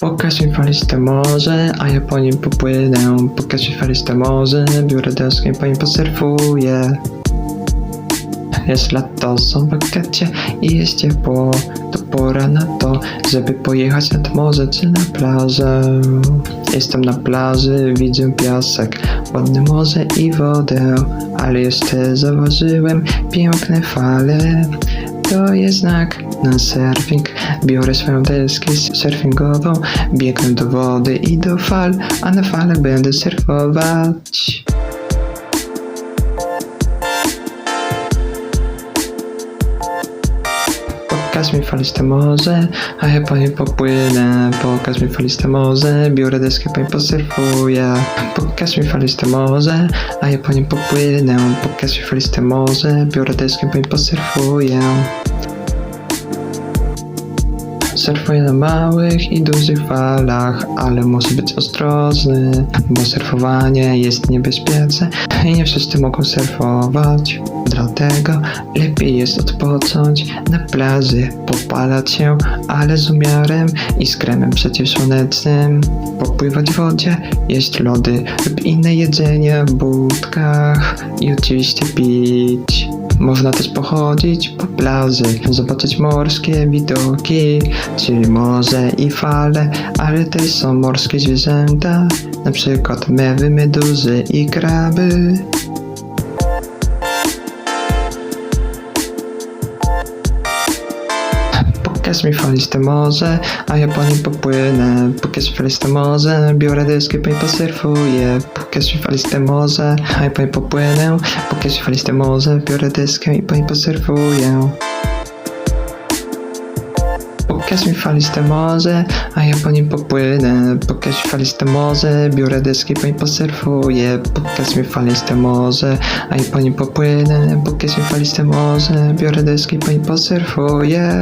Pokaż mi faliste morze, a ja po nim popłynę. Pokaż mi faliste morze, biorę deskę i po nim posurfuję. Jest lato, są wakacje i jest ciepło. To pora na to, żeby pojechać nad morze czy na plażę. Jestem na plaży, widzę piasek, ładne morze i wodę, ale jeszcze zauważyłem piękne fale. To jest znak na surfing. Biorę swoją deskę surfingową, biegnę do wody i do fal, a na fale będę surfować. Pokaż mi faliste morze, a ja po nim popłynę. Pokaż mi faliste morze, biorę deskę, po nim posurfuję. Pokaż mi faliste morze, a ja po nim popłynę. Pokaż mi faliste morze, biorę deskę, po nim posurfuję. Surfuję na małych i dużych falach, ale muszę być ostrożny, bo surfowanie jest niebezpieczne i nie wszyscy mogą surfować. Dlatego lepiej jest odpocząć na plaży, popalać się, ale z umiarem i z kremem przeciwsłonecznym. Popływać w wodzie, jeść lody lub inne jedzenie w budkach i oczywiście pić. Można też pochodzić po plaży, zobaczyć morskie widoki, czyli morze i fale, ale też są morskie zwierzęta, na przykład mewy, meduzy i kraby. Pokaż mi faliste morze, a ja po nim popłynę. Pokaż mi faliste morze, biorę deskę, po nim posurfuję. Pokaż mi faliste morze, a ja po nim popłynę. Pokaż mi faliste morze, biorę deskę i po nim posurfuję. Pokaż mi faliste morze, a ja po nim popłynę. Pokaż mi faliste morze, biorę deski, po nim posurfuję. Pokaż mi faliste morze, a ja po nim popłynę. Pokaż mi faliste morze, biorę deski, po nim posurfuję.